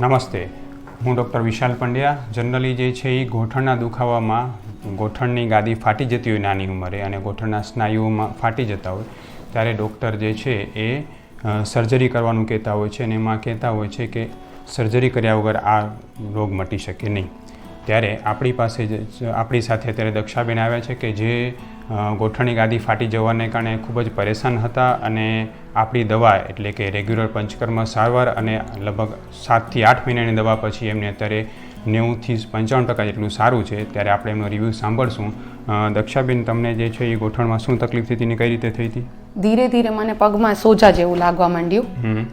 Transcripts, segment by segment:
નમસ્તે. હું ડૉક્ટર વિશાલ પંડ્યા. જનરલી જે છે એ ગોઠણના દુખાવામાં ગોઠણની ગાદી ફાટી જતી હોય નાની ઉંમરે અને ગોઠણના સ્નાયુઓમાં ફાટી જતા હોય, ત્યારે ડૉક્ટર જે છે એ સર્જરી કરવાનું કહેતા હોય છે અને એમાં કહેતા હોય છે કે સર્જરી કર્યા વગર આ રોગ મટી શકે નહીં. ત્યારે આપણી પાસે જે આપણી સાથે અત્યારે દક્ષાબેન આવ્યા છે કે જે ગોઠણની ગાદી ફાટી જવાને કારણે ખૂબ જ પરેશાન હતા અને આપણી દવા એટલે કે રેગ્યુલર પંચકર્મ સારવાર અને લગભગ સાતથી આઠ મહિનાની દવા પછી એમને અત્યારે નેવુંથી પંચાવન ટકા જેટલું સારું છે. ત્યારે આપણે એમનો રિવ્યૂ સાંભળશું. દક્ષાબેન તમને જે છે એ ગોઠણમાં શું તકલીફ થઈ હતી કઈ રીતે થઈ હતી? ધીરે ધીરે મને પગમાં સોજા જેવું લાગવા માંડ્યું.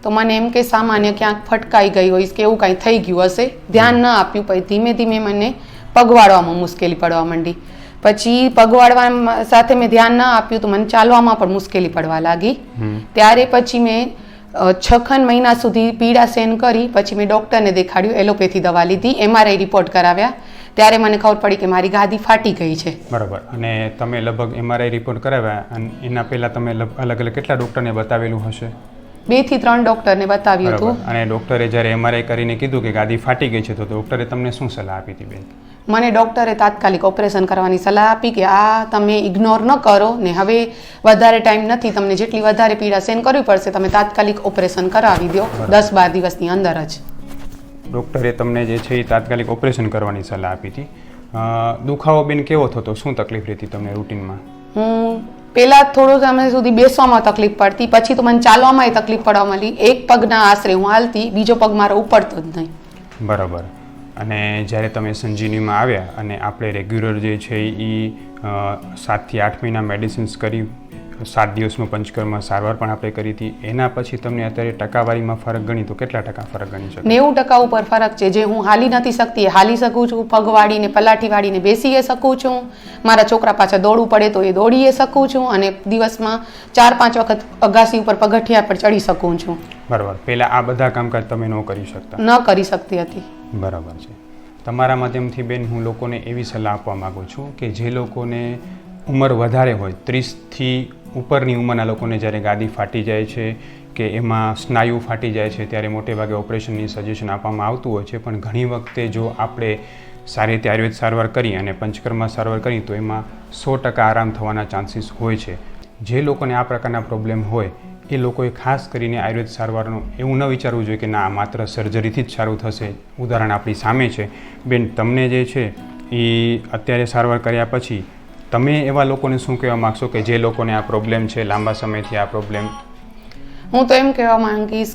તો મને એમ કે સામાન્ય ક્યાંક ફટકાઈ ગઈ હોય કે એવું કાંઈ થઈ ગયું હશે. ધ્યાન ન આપ્યું પછી ધીમે ધીમે મને પગવાળવામાં મુશ્કેલી પડવા માંડી. પછી પગવાળવા સાથે મેં ધ્યાન ન આપ્યું તો મને ચાલવામાં પણ મુશ્કેલી પડવા લાગી. ત્યારે પછી મેં છખન મહિના સુધી પીડા સહન કરી પછી મેં ડૉક્ટરને દેખાડ્યું એલોપેથી દવા લીધી એમઆરઆઈ રિપોર્ટ કરાવ્યા. ત્યારે મને ખબર પડી કે મારી ગાદી ફાટી ગઈ છે. બરાબર. અને તમે લગભગ એમઆરઆઈ રિપોર્ટ કરાવ્યા અને એના પહેલાં તમે અલગ અલગ કેટલા ડૉક્ટરને બતાવેલું હશે? બેથી ત્રણ ડૉક્ટરને બતાવ્યું હતું. અને ડૉક્ટરે જ્યારે એમઆરઆઈ કરીને કીધું કે ગાદી ફાટી ગઈ છે તો ડૉક્ટરે તમને શું સલાહ આપી હતી બેન? મને ડૉક્ટરે તાત્કાલિક ઓપરેશન કરવાની સલાહ આપી કે આ તમે ઇગ્નોર ન કરો ને હવે વધારે ટાઈમ નથી તમને જેટલી વધારે પીડા સહન કરવી પડશે તમે તાત્કાલિક ઓપરેશન કરાવી દો. દસ બાર દિવસની અંદર જ. ડૉક્ટરે તમને જે છે એ તાત્કાલિક ઓપરેશન કરવાની સલાહ આપી હતી. દુખાવો બેન કેવો થતો? શું તકલીફ રહેતી તમને રૂટીનમાં? હું પહેલાં થોડો સમય સુધી બેસવામાં તકલીફ પડતી પછી તો મને ચાલવામાંય તકલીફ પડવા મળી એક પગના આશરે હું હાલતી બીજો પગ મારો ઉપડતો જ નહીં. બરાબર. અને જ્યારે તમે સંજીવનીમાં આવ્યા અને આપણે રેગ્યુલર જે છે એ સાતથી આઠ મહિના મેડિસિન્સ કરી, સાત દિવસનું પંચકર્મ સારવાર પણ આપણે કરી હતી, એના પછી તમને અત્યારે ટકાવારીમાં ફરક ગણી, તો કેટલા ટકા ફરક ગણી શકે? નેવું ટકા ઉપર ફરક છે, જે હું હાલી નથી શકતી હાલી શકું છું પગ વાળીને પલાઠી વાળીને બેસીએ શકું છું, મારા છોકરા પાછા દોડવું પડે તો એ દોડીએ શકું છું, અને દિવસમાં ચાર પાંચ વખત અગાસી ઉપર પગથિયા પર ચડી શકું છું. બરાબર. પહેલાં આ બધા કામકાજ તમે ન કરી શકતા. ન કરી શકતી હતી. બરાબર છે. તમારા માધ્યમથી બેન હું લોકોને એવી સલાહ આપવા માગું છું કે જે લોકોને ઉંમર વધારે હોય ત્રીસથી ઉપરની ઉંમરના લોકોને જ્યારે ગાદી ફાટી જાય છે કે એમાં સ્નાયુ ફાટી જાય છે ત્યારે મોટે ભાગે ઓપરેશનની સજેશન આપવામાં આવતું હોય છે પણ ઘણી વખતે જો આપણે સારી રીતે આયુર્વેદ સારવાર કરી અને પંચકર્મા સારવાર કરી તો એમાં સો ટકા આરામ થવાના ચાન્સીસ હોય છે. જે લોકોને આ પ્રકારના પ્રોબ્લેમ હોય એ લોકોએ ખાસ કરીને આયુર્વેદ સારવારનું એવું ન વિચારવું જોઈએ કે ના, માત્ર સર્જરીથી જ સારું થશે. ઉદાહરણ આપણી સામે છે. બેન, તમને જે છે એ અત્યારે સારવાર કર્યા પછી તમે એવા લોકોને શું કહેવા માગશો કે જે લોકોને આ પ્રોબ્લેમ છે, લાંબા સમયથી આ પ્રોબ્લેમ હું તો એમ કહેવા માંગીશ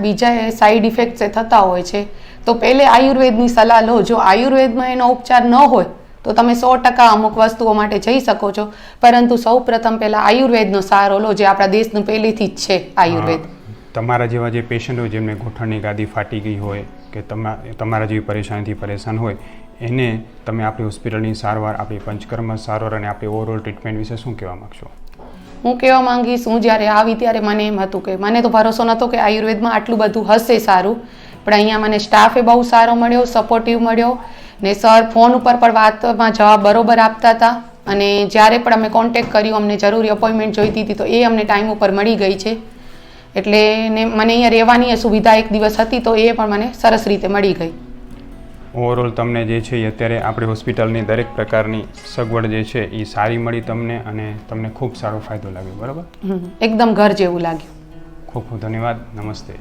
બીજા સાઈડ ઇફેક્ટ્સ થતા હોય છે. તો પહેલે આયુર્વેદની સલાહ લો. જો આયુર્વેદમાં એનો ઉપચાર ન હોય તો તમે સો ટકા અમુક વસ્તુઓ માટે જઈ શકો છો. પરંતુ સૌ પ્રથમ પહેલાં આયુર્વેદનો સહારો લો જે આપણા દેશનું પહેલેથી જ છે આયુર્વેદ. તમારા જેવા જે પેશન્ટ હોય જેમને ગોઠણની ગાદી ફાટી ગઈ હોય કે તમા તમારા જેવી પરેશાનીથી પરેશાન હોય એને તમે આપણી હોસ્પિટલની સારવાર આપણી પંચકર્મ સારવાર અને આપણી ઓવરઓલ ટ્રીટમેન્ટ વિશે શું કહેવા માગશો? હું કહેવા માંગીશ હું જ્યારે આવી ત્યારે મને એમ હતું કે મને તો ભરોસો નહોતો કે આયુર્વેદમાં આટલું બધું હશે સારું. પણ અહીંયા મને સ્ટાફે બહુ સારો મળ્યો સપોર્ટિવ મળ્યો. ને સર ફોન ઉપર પણ વાતમાં જવાબ બરોબર આપતા હતા. અને જ્યારે પણ અમે કોન્ટેક કર્યું અમને જરૂરી અપોઇન્ટમેન્ટ જોઈતી હતી તો એ અમને ટાઈમ ઉપર મળી ગઈ છે. એટલે ને મને અહીંયા રહેવાની સુવિધા એક દિવસ હતી તો એ પણ મને સરસ રીતે મળી ગઈ. ઓવરઓલ તમને જે છે એ અત્યારે આપણી હોસ્પિટલની દરેક પ્રકારની સગવડ જે છે એ સારી મળી તમને અને તમને ખૂબ સારો ફાયદો લાગ્યો બરાબર? એકદમ ઘર જેવું લાગ્યું. ખૂબ ખૂબ ધન્યવાદ. નમસ્તે.